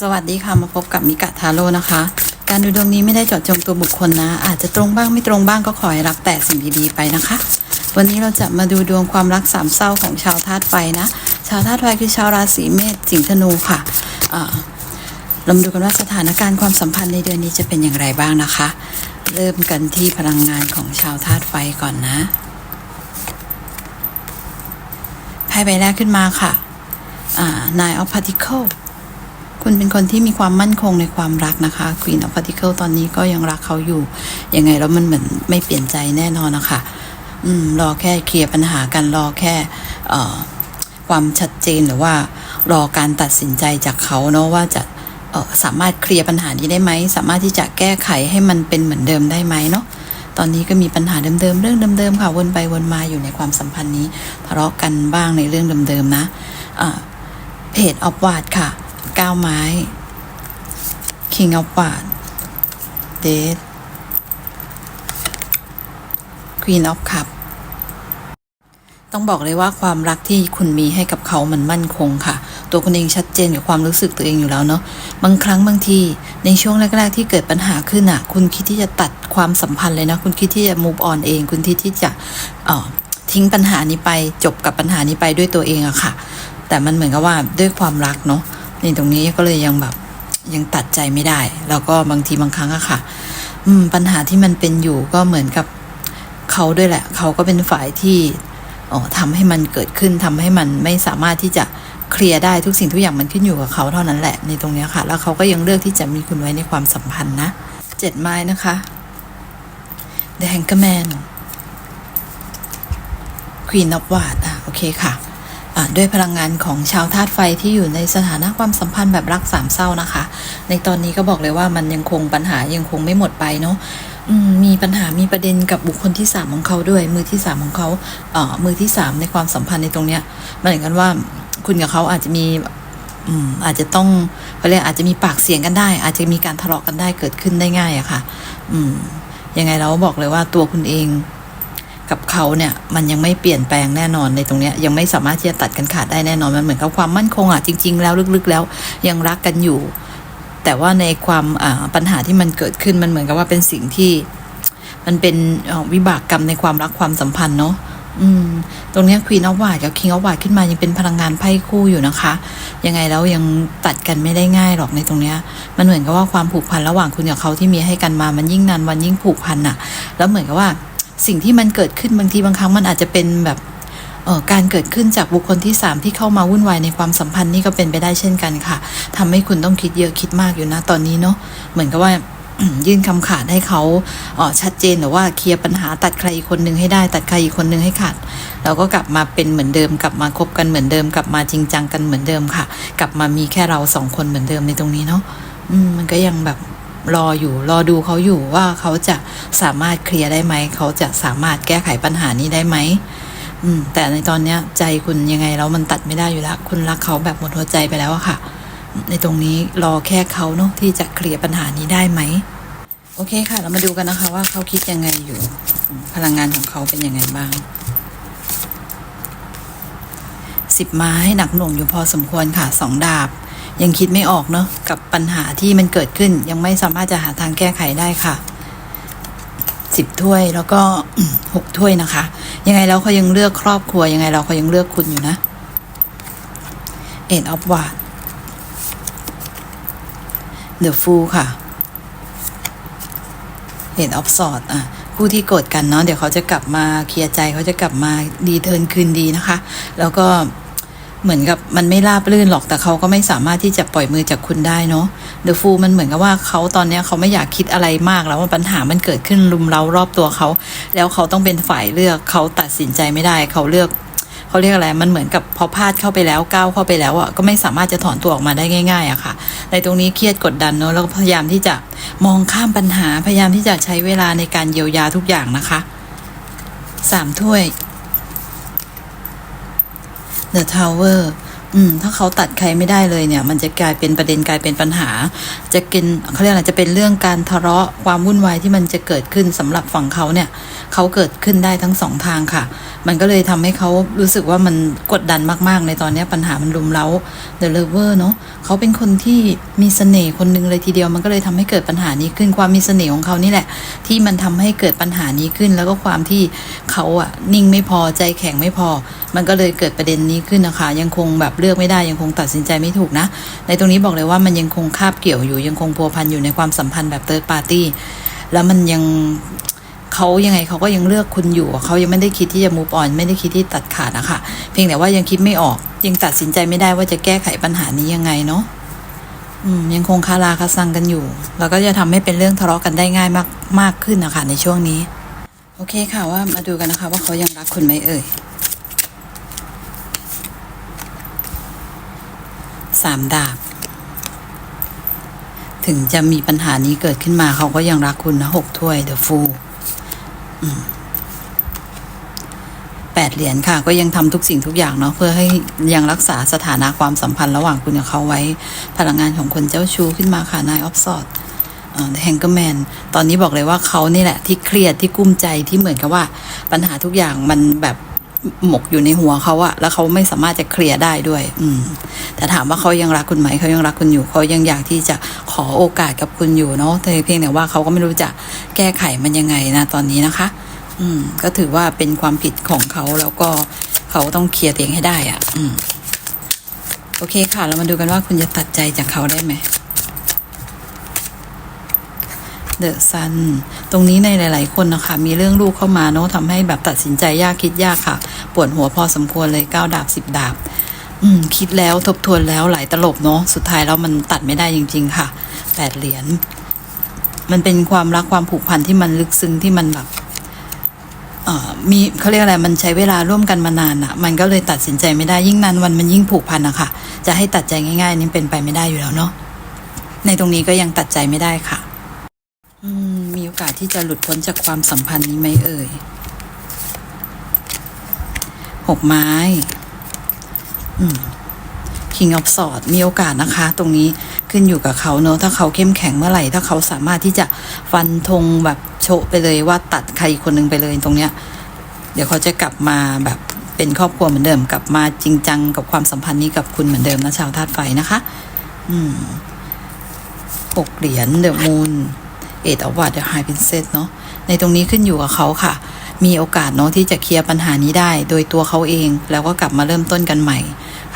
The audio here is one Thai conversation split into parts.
สวัสดีค่ะมาพบกับมิกะทาโร่นะคะ การดูดวงนี้ไม่ได้เจาะจงตัวบุคคลนะ อาจจะตรงบ้างไม่ตรงบ้างก็ขอให้รับแต่สิ่งดีๆไปนะคะ วันนี้เราจะมาดูดวงความรักสามเศร้าของชาวธาตุไฟนะ ชาวธาตุไฟคือชาวราศีเมษสิงห์ธนูค่ะเรามาดูกันว่าสถานการณ์ความสัมพันธ์ในเดือนนี้จะเป็นอย่างไรบ้างนะคะ เริ่มกันที่พลังงานของชาวธาตุไฟก่อนนะไพ่ใบแรกขึ้นมาค่ะอ่า Nine of Pentacles คุณเป็นคนที่มีความมั่นคงในความรักนะคะ Queen of Pentacles ตอนนี้ก็ยังรักเขาอยู่ ยังไงแล้วมันเหมือนไม่เปลี่ยนใจแน่นอนนะคะอืมรอแค่เคลียร์ปัญหากันรอแค่เอ่อความชัดเจนหรือว่ารอการตัดสินใจจากเขาเนาะว่าจะเอ่อสามารถเคลียร์ปัญหานี้ได้ไหม สามารถที่จะแก้ไขให้มันเป็นเหมือนเดิมได้ไหมเนาะตอนนี้ก็มีปัญหาเดิมๆเรื่องเดิมๆค่ะวนไปวนมาอยู่ในความสัมพันธ์นี้ทะเลาะกันบ้างในเรื่องเดิมๆนะเพจออฟวาดค่ะ ก้าวไม้ King of w a d Death Queen of Cup ต้องบอกเลยว่าความรักที่คุณมีให้กับเขามันมั่นคงค่ะ ตัวคุณเองชัดเจนกับความรู้สึกตัวเองอยู่แล้วเนาะบางครั้งบางทีในช่วงแรกๆที่เกิดปัญหาขึ้นอะ คุณคิดที่จะตัดความสัมพันธ์เลยนะ คุณคิดที่จะ move on เอง คุณคิดที่จะเอ่อทิ้งปัญหานี้ไปจบกับปัญหานี้ไปด้วยตัวเองอะค่ะ แต่มันเหมือนกับว่าด้วยความรักเนาะ นตรงนี้ก็เลยยังแบบยังตัดใจไม่ได้ แล้วก็บางทีบางครั้งอะค่ะ อืม ปัญหาที่มันเป็นอยู่ก็เหมือนกับเขาด้วยแหละ เขาก็เป็นฝ่ายที่อ๋อทำให้มันเกิดขึ้นทำให้มันไม่สามารถที่จะเคลียร์ได้ทุกสิ่งทุกอย่างมันขึ้นอยู่กับเขาเท่านั้นแหละในตรงนี้ค่ะ แล้วเขาก็ยังเลือกที่จะมีคุณไว้ในความสัมพันธ์นะเจ็ดไม้นะคะ The Hangman Queen of w a d อะโอเคค่ะ ด้วยพลังงานของชาวธาตุไฟที่อยู่ในสถานะความสัมพันธ์แบบรักสามเศร้านะคะ ในตอนนี้ก็บอกเลยว่ามันยังคงปัญหายังคงไม่หมดไปเนาะมมีปัญหามีประเด็นกับบุคคลที่สามของเขาด้วย มือที่สามของเขาเอ่อมือที่สามในความสัมพันธ์ในตรงเนี้ยมันเหมือนกันว่าคุณกับเขาอาจจะมีอืมอาจจะต้องเขาเรียกอาจจะมีปากเสียงกันได้ อาจจะมีการทะเลาะกันได้เกิดขึ้นได้ง่ายอะค่ะ อืมยังไงเราบอกเลยว่าตัวคุณเอง กับเขาเนี่ยมันยังไม่เปลี่ยนแปลงแน่นอนในตรงเนี้ยยังไม่สามารถที่จะตัดกันขาดได้แน่นอนมันเหมือนกับความมั่นคงอะจริง ๆ แล้วลึกๆแล้วยังรักกันอยู่ แต่ว่าในความอ่าปัญหาที่มันเกิดขึ้นมันเหมือนกับว่าเป็นสิ่งที่ มันเป็นวิบากกรรมในความรักความสัมพันธ์เนาะอืม ตรงนี้ควีนอ f วาดกับคิงอ f วาดขึ้นมายังเป็นพลังงานไพ่คู่อยู่นะคะ ยังไงแล้วยังตัดกันไม่ได้ง่ายหรอกในตรงเนี้ย มันเหมือนกับว่าความผูกพันระหว่างคุณกับเขาที่มีให้กันมามันยิ่งนานวันยิ่งผูกพันอะแล้วเหมือนกับว่า สิ่งที่มันเกิดขึ้นบางทีบางครั้งมันอาจจะเป็นแบบการเกิดขึ้นจากบุคคลที่สามที่เข้ามาวุ่นวายในความสัมพันธ์นี่ก็เป็นไปได้เช่นกันค่ะทำให้คุณต้องคิดเยอะคิดมากอยู่นะตอนนี้เนาะเหมือนกับว่ายื่นคำขาดให้เขาเออชัดเจนหรือว่าเคลียร์ปัญหาตัดใครอีกคนนึงให้ได้ ตัดใครอีกคนนึงให้ขาดแล้วก็กลับมาเป็นเหมือนเดิม กลับมาคบกันเหมือนเดิม กลับมาจริงจังกันเหมือนเดิมค่ะ กลับมามีแค่เราสองคนเหมือนเดิมในตรงนี้เนาะมมันก็ยังแบบ รออยู่ รอดูเขาอยู่ว่าเขาจะสามารถเคลียร์ได้ไหม เขาจะสามารถแก้ไขปัญหานี้ได้ไหมอืม แต่ในตอนเนี้ย ใจคุณยังไงแล้วมันตัดไม่ได้อยู่แล้ว คุณรักเขาแบบหมดหัวใจไปแล้วอะค่ะ ในตรงนี้รอแค่เขาเนาะที่จะเคลียร์ปัญหานี้ได้ไหม โอเคค่ะ เรามาดูกันนะคะว่าเขาคิดยังไงอยู่ พลังงานของเขาเป็นยังไงบ้างสิบไม้หนักหน่วงอยู่พอสมควรค่ะสองดาบ ยังคิดไม่ออกเนาะกับปัญหาที่มันเกิดขึ้น ยังไม่สามารถจะหาทางแก้ไขได้ค่ะสิบถ้วยแล้วก็หกถ้วยนะคะ ยังไงแล้วเขายังเลือกครอบครัวยังไงเราเขายังเลือกคุณอยู่นะเอ็ดออฟวาดเดอะฟูค่ะเห็นออฟสอดอะผู้ที่โกรธกันเนาะเดี๋ยวเขาจะกลับมาเคลียร์ใจเขาจะกลับมาดีเทิร์นคืนดีนะคะ แล้วก็ เหมือนกับมันไม่ราบรื่นหรอกแต่เขาก็ไม่สามารถที่จะปล่อยมือจากคุณได้เนาะเดอะฟูมันเหมือนกับว่าเขาตอนนี้เขาไม่อยากคิดอะไรมากแล้วว่าปัญหามันเกิดขึ้นรุมเร้ารอบตัวเขาแล้วเขาต้องเป็นฝ่ายเลือกเขาตัดสินใจไม่ได้เขาเลือกเขาเรียกอะไร มันเหมือนกับพอพลาดเข้าไปแล้วก้าวเข้าไปแล้วอะก็ไม่สามารถจะถอนตัวออกมาได้ง่ายๆอะค่ะ ในตรงนี้เครียดกดดันเนอะแล้วก็พยายามที่จะมองข้ามปัญหาพยายามที่จะใช้เวลาในการเยียวยาทุกอย่างนะคะสามถ้วย The Tower อืม ถ้าเขาตัดใครไม่ได้เลยเนี่ย มันจะกลายเป็นประเด็นกลายเป็นปัญหา จะกินเขาเรียกอะไรจะเป็นเรื่องการทะเลาะความวุ่นวายที่มันจะเกิดขึ้นสำหรับฝั่งเขาเนี่ยเขาเกิดขึ้นได้ทั้งสองทางค่ะ มันก็เลยทำให้เขารู้สึกว่ามันกดดันมากๆ ในตอนนี้ปัญหามันรุมเร้า The Lover เนาะเขาเป็นคนที่มีเสน่ห์คนหนึ่งเลยทีเดียว มันก็เลยทำให้เกิดปัญหานี้ขึ้นความมีเสน่ห์ของเขานี่แหละ ที่มันทำให้เกิดปัญหานี้ขึ้น แล้วก็ความที่เขาอะนิ่งไม่พอใจแข็งไม่พอ มันก็เลยเกิดประเด็นนี้ขึ้นนะคะ ยังคงแบบเลือกไม่ได้ยังคงตัดสินใจไม่ถูกนะ ในตรงนี้บอกเลยว่ามันยังคงคาบเกี่ยวอยู่ ยังคงพัวพันอยู่ในความสัมพันธ์แบบเติร์ดปาร์ตี้แล้วมันยังเขายังไงเขาก็ยังเลือกคุณอยู่เขายังไม่ได้คิดที่จะ move on ไม่ได้คิดที่ตัดขาดนะคะเพียงแต่ว่ายังคิดไม่ออก ยังตัดสินใจไม่ได้ว่าจะแก้ไขปัญหานี้ยังไงเนาะยังคงคาราคาซังกันอยู่ แล้วก็จะทำให้เป็นเรื่องทะเลาะกันได้ง่ายมากมากขึ้นนะคะในช่วงนี้ โอเคค่ะว่ามาดูกันนะคะ ว่าเขายังรักคุณไหมเอ่ย สามดาบ ถึงจะมีปัญหานี้เกิดขึ้นมาเขาก็ยังรักคุณนะหกถ้วยเดอะฟูแปดเหรียญค่ะ ก็ยังทำทุกสิ่งทุกอย่างเนาะเพื่อให้ยังรักษาสถานะความสัมพันธ์ระหว่างคุณกับเขาไว้ พลังงานของคนเจ้าชู้ขึ้นมาค่ะนายออฟสอดแฮงเกอร์แมนตอนนี้บอกเลยว่าเขานี่แหละที่เครียดที่กุ้มใจที่เหมือนกับว่า ปัญหาทุกอย่างมันแบบ หมกอยู่ในหัวเขาอะแล้วเขาไม่สามารถจะเคลียร์ได้ด้วย อืม แต่ถามว่าเขายังรักคุณไหมเขายังรักคุณอยู่เขายังอยากที่จะขอโอกาสกับคุณอยู่เนาะแต่เพียงแต่ว่าเขาก็ไม่รู้จะแก้ไขมันยังไงนะตอนนี้นะคะ อืม ก็ถือว่าเป็นความผิดของเขาแล้วก็เขาต้องเคลียร์เองให้ได้อะ อืม โอเคค่ะ เรามาดูกันว่าคุณจะตัดใจจากเขาได้ไหม เดอะซันตรงนี้ในหลาย ๆ คนนะคะมีเรื่องลูกเข้ามาเนาะทำให้แบบตัดสินใจยากคิดยากค่ะ ปวดหัวพอสมควรเลยเก้าดาบสิบดาบ อืม คิดแล้วทบทวนแล้วหลายตลบเนาะสุดท้ายแล้วมันตัดไม่ได้จริง ๆ ค่ะแปดเหรียญมันเป็นความรักความผูกพันที่มันลึกซึ้งที่มันแบบเออมีเขาเรียกอะไรมันใช้เวลาร่วมกันมานานอะ่ะ มันก็เลยตัดสินใจไม่ได้ยิ่งนานวันมันยิ่งผูกพันอะค่ะ จะให้ตัดใจง่าย ๆ นี่เป็นไปไม่ได้อยู่แล้วเนาะในตรงนี้ก็ยังตัดใจไม่ได้ค่ะ โอกาสที่จะหลุดพ้นจากความสัมพันธ์นี้ไหมเอ่ยหกไม้ อืม King of Swords มีโอกาสนะคะ ตรงนี้ขึ้นอยู่กับเขาเนอะถ้าเขาเข้มแข็งเมื่อไหร่ถ้าเขาสามารถที่จะฟันธงแบบโชะไปเลยว่าตัดใครคนหนึ่งไปเลยตรงเนี้ย เดี๋ยวเขาจะกลับมาแบบเป็นครอบครัวเหมือนเดิมกลับมาจริงจังกับความสัมพันธ์นี้กับคุณเหมือนเดิมนะชาวธาตุไฟนะคะ อืมหกเหรียญเดอะมูน เอ็ดอวัตเดอะไฮพินเซตเนาะในตรงนี้ขึ้นอยู่กับเขาค่ะ มีโอกาสเนาะที่จะเคลียร์ปัญหานี้ได้ โดยตัวเขาเองแล้วก็กลับมาเริ่มต้นกันใหม่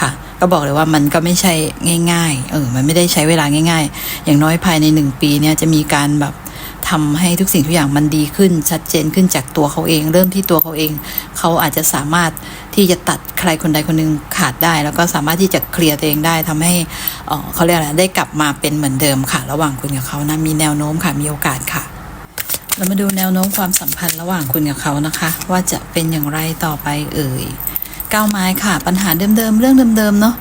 ค่ะ ก็บอกเลยว่ามันก็ไม่ใช่ง่าย ๆ เออ มันไม่ได้ใช้เวลาง่าย ๆ อย่างน้อยภายในหนึ่งปีเนี่ยจะมีการแบบ ทำให้ทุกสิ่งทุกอย่างมันดีขึ้น ชัดเจนขึ้นจากตัวเขาเอง เริ่มที่ตัวเขาเอง เขาอาจจะสามารถที่จะตัดใครคนใดคนหนึ่งขาดได้ แล้วก็สามารถที่จะเคลียร์ตัวเองได้ทำให้เออเขาเรียกอะไรได้กลับมาเป็นเหมือนเดิมค่ะ ระหว่างคุณกับเขานะมีแนวโน้มค่ะมีโอกาสค่ะเรามาดูแนวโน้มความสัมพันธ์ระหว่างคุณกับเขานะคะ ว่าจะเป็นอย่างไรต่อไปเอ่ยก้าวไม้ค่ะ ปัญหาเดิมๆเรื่องเดิมๆเนาะ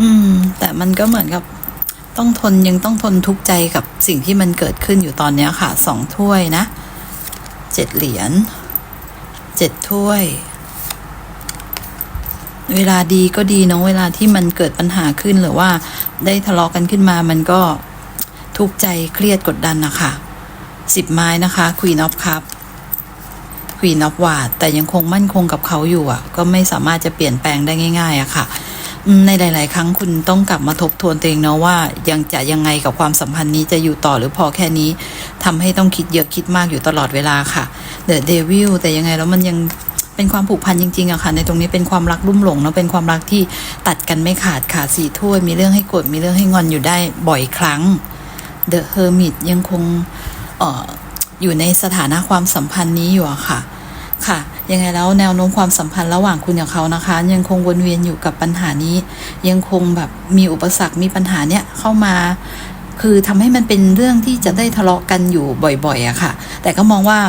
อืม แต่มันก็เหมือนกับ ต้องทนยังต้องทนทุกข์ใจกับสิ่งที่มันเกิดขึ้นอยู่ตอนนี้ค่ะสองถ้วยนะเจ็ดเหรียญเจ็ดถ้วย เวลาดีก็ดีเนาะเวลาที่มันเกิดปัญหาขึ้นหรือว่าได้ทะเลาะกันขึ้นมามันก็ทุกข์ใจเครียดกดดันนะคะสิบไม้นะคะ Queen of Cup Queen of w a d แต่ยังคงมั่นคงกับเขาอยู่อะ ก็ไม่สามารถจะเปลี่ยนแปลงได้ง่าย ๆอะค่ะ ในหลาย ๆ ครั้งคุณต้องกลับมาทบทวนตัวเองเนาะว่ายังจะยังไงกับความสัมพันธ์นี้จะอยู่ต่อหรือพอแค่นี้ทำให้ต้องคิดเยอะคิดมากอยู่ตลอดเวลาค่ะ The Devil แต่ยังไงแล้วมันยังเป็นความผูกพันจริง ๆอะค่ะ ในตรงนี้เป็นความรักรุ่มหลงเนาะเป็นความรักที่ตัดกันไม่ขาดขาดสี่ถ้วยมีเรื่องให้กดมีเรื่องให้งอนอยู่ได้บ่อยครั้ง The Hermit ยังคงเอ่ออยู่ในสถานะความสัมพันธ์นี้อยู่อะค่ะค่ะ ยังไงแล้วแนวโน้มความสัมพันธ์ระหว่างคุณกับเขานะคะ ยังคงวนเวียนอยู่กับปัญหานี้ ยังคงแบบมีอุปสรรคมีปัญหาเนี้ยเข้ามาคือทำให้มันเป็นเรื่องที่จะได้ทะเลาะกันอยู่บ่อยๆอะค่ะ แต่ก็มองว่า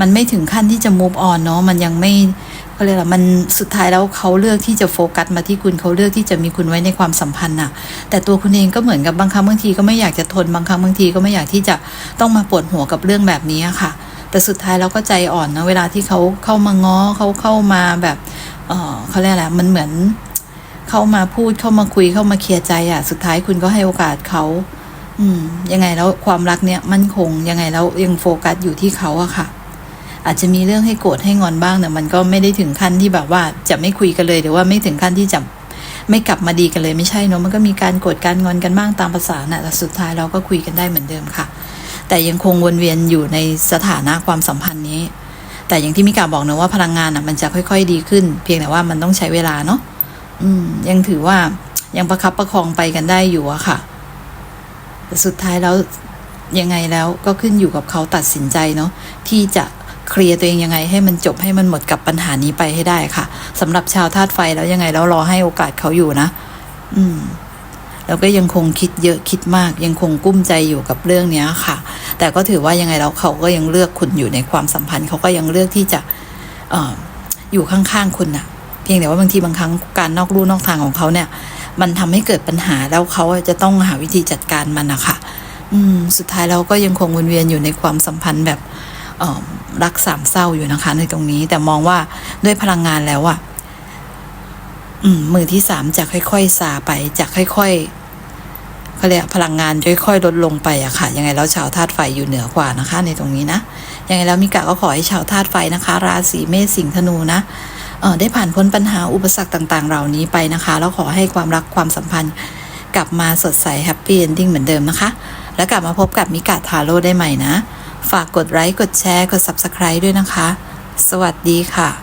มันไม่ถึงขั้นที่จะ move on เนาะมันยังไม่เขาเรียกอะไรมันสุดท้ายแล้วเขาเลือกที่จะโฟกัสมาที่คุณเขาเลือกที่จะมีคุณไว้ในความสัมพันธ์น่ะ แต่ตัวคุณเองก็เหมือนกับบางครั้งบางทีก็ไม่อยากจะทนบางครั้งบางทีก็ไม่อยากที่จะต้องมาปวดหัวกับเรื่องแบบนี้อะค่ะ แต่สุดท้ายเราก็ใจอ่อนนะเวลาที่เขาเข้ามาง้อเขาเข้ามาแบบเออเขาเรียกอะไรมันเหมือนเข้ามาพูดเข้ามาคุยเข้ามาเคลียร์ใจอะ สุดท้ายคุณก็ให้โอกาสเขาอืมยังไงแล้วความรักเนี้ยมั่นคงยังไงแล้วยังโฟกัสอยู่ที่เขาอะค่ะ อาจจะมีเรื่องให้โกรธให้งอนบ้างแต่มันก็ไม่ได้ถึงขั้นที่แบบว่าจะไม่คุยกันเลยหรือว่าไม่ถึงขั้นที่จะไม่กลับมาดีกันเลยไม่ใช่เนอะมันก็มีการโกรธการงอนกันบ้างตามภาษาน่ะแต่สุดท้ายเราก็คุยกันได้เหมือนเดิมค่ะ แต่ยังคงวนเวียนอยู่ในสถานะความสัมพันธ์นี้ แต่อย่างที่มิกาบอกนะว่าพลังงานอะมันจะค่อย ๆ ดีขึ้น เพียงแต่ว่ามันต้องใช้เวลาเนาะอืม ยังถือว่ายังประคับประคองไปกันได้อยู่อะค่ะ แต่สุดท้ายแล้วยังไงแล้วก็ขึ้นอยู่กับเขาตัดสินใจเนาะที่จะเคลียร์ตัวเองยังไงให้มันจบให้มันหมดกับปัญหานี้ไปให้ได้ค่ะสำหรับชาวธาตุไฟแล้วยังไงแล้วรอให้โอกาสเขาอยู่นะ อืม แล้วก็ยังคงคิดเยอะคิดมาก ยังคงกุ้มใจอยู่กับเรื่องเนี้ยค่ะ แต่ก็ถือว่ายังไงแล้วเขาก็ยังเลือกคุณอยู่ในความสัมพันธ์ เขาก็ยังเลือกที่จะเออยู่ข้างๆคุณน่ะ เพียงแต่ว่าบางทีบางครั้งการนอกลู่นอกทางของเขาเนี่ย มันทำให้เกิดปัญหาแล้วเขาจะต้องหาวิธีจัดการมันนะคะอืม สุดท้ายเราก็ยังคงวนเวียนอยู่ในความสัมพันธ์แบบรักสามเศร้าอยู่นะคะ ในตรงนี้ แต่มองว่าด้วยพลังงานแล้วอะอืมมือที่สามจะค่อยๆซาไปจะค่อยๆ เขาเรียกพลังงานค่อยๆลดลงไปอะค่ะ ยังไงแล้วชาวธาตุไฟอยู่เหนือกว่านะคะ ในตรงนี้นะ ยังไงแล้วมิกะก็ขอให้ชาวธาตุไฟนะคะ ราศีเมษสิงห์ธนูนะเออได้ผ่านพ้นปัญหาอุปสรรคต่างๆ เหล่านี้ไปนะคะ แล้วขอให้ความรักความสัมพันธ์ กลับมาสดใสแฮปปี้เอนดิ้งเหมือนเดิมนะคะ แล้วกลับมาพบกับมิกาทาโร่ได้ใหม่นะ ฝากกดไลค์กดแชร์กด Subscribe ด้วยนะคะ สวัสดีค่ะ